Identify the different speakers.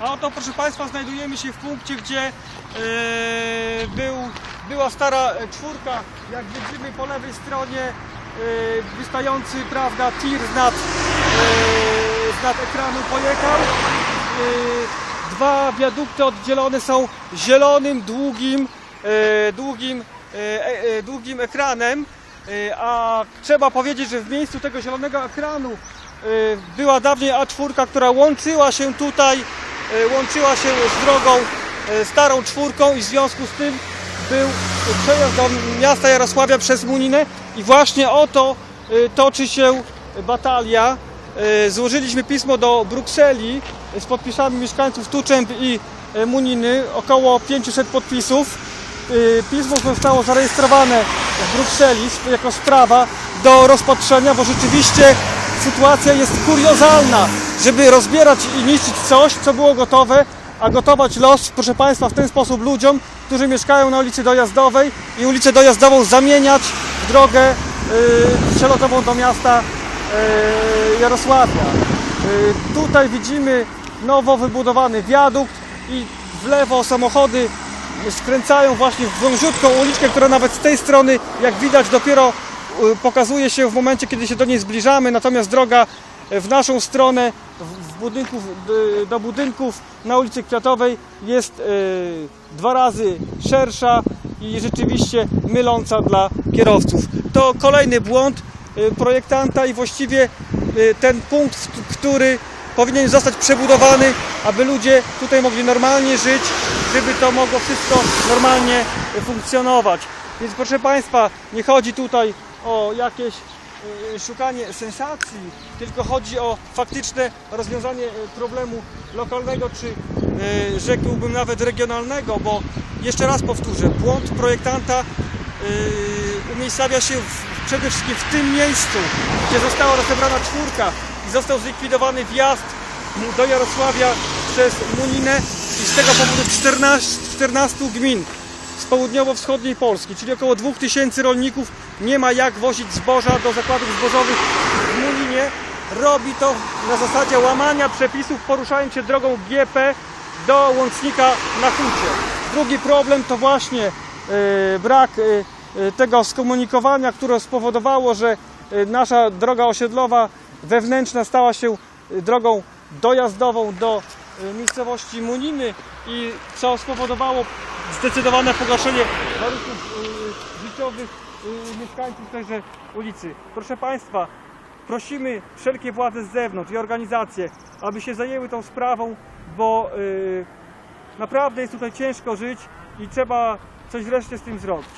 Speaker 1: A oto proszę Państwa znajdujemy się w punkcie, gdzie e, był, była stara e, czwórka, jak widzimy po lewej stronie e, wystający prawda, tir z nad, z nad ekranu pojechał. E, Dwa wiadukty oddzielone są zielonym, długim, e, długim, e, długim ekranem. E, A trzeba powiedzieć, że w miejscu tego zielonego ekranu była dawniej A4, która łączyła się tutaj, łączyła się z drogą e, starą czwórką i w związku z tym był przejazd do miasta Jarosławia przez Muninę i właśnie o to e, toczy się batalia. E, Złożyliśmy pismo do Brukseli z podpisami mieszkańców Tuczęb i e, Muniny, około 500 podpisów. Pismo zostało zarejestrowane w Brukseli jako sprawa do rozpatrzenia, bo rzeczywiście sytuacja jest kuriozalna, żeby rozbierać i niszczyć coś, co było gotowe, a gotować los, proszę Państwa, w ten sposób ludziom, którzy mieszkają na ulicy Dojazdowej i ulicę Dojazdową zamieniać w drogę y, przelotową do miasta y, Jarosławia. Y, tutaj widzimy nowo wybudowany wiadukt i w lewo samochody skręcają właśnie w wąziutką uliczkę, która nawet z tej strony, jak widać, dopiero y, pokazuje się w momencie, kiedy się do niej zbliżamy, natomiast droga w naszą stronę, w- budynków, do budynków na ulicy Kwiatowej jest y, dwa razy szersza i rzeczywiście myląca dla kierowców. To kolejny błąd y, projektanta i właściwie y, ten punkt, który powinien zostać przebudowany, aby ludzie tutaj mogli normalnie żyć, żeby to mogło wszystko normalnie funkcjonować. Więc proszę Państwa, nie chodzi tutaj o jakieś szukanie sensacji, tylko chodzi o faktyczne rozwiązanie y, problemu lokalnego, czy y, rzekłbym nawet regionalnego, bo jeszcze raz powtórzę, błąd projektanta y, umiejscawia się w, przede wszystkim w tym miejscu, gdzie została rozebrana czwórka i został zlikwidowany wjazd do Jarosławia przez Muninę i z tego powodu 14, 14 gmin z południowo-wschodniej Polski, czyli około 2000 rolników nie ma jak wozić zboża do zakładów zbożowych w Muninie. Robi to na zasadzie łamania przepisów, poruszając się drogą GP do łącznika na Hucie. Drugi problem to właśnie e, brak e, tego skomunikowania, które spowodowało, że e, nasza droga osiedlowa wewnętrzna stała się drogą dojazdową do miejscowości Muniny i co spowodowało zdecydowane pogorszenie warunków e, życiowych e, mieszkańców tejże ulicy. Proszę Państwa, prosimy wszelkie władze z zewnątrz i organizacje, aby się zajęły tą sprawą, bo e, naprawdę jest tutaj ciężko żyć i trzeba coś wreszcie z tym zrobić.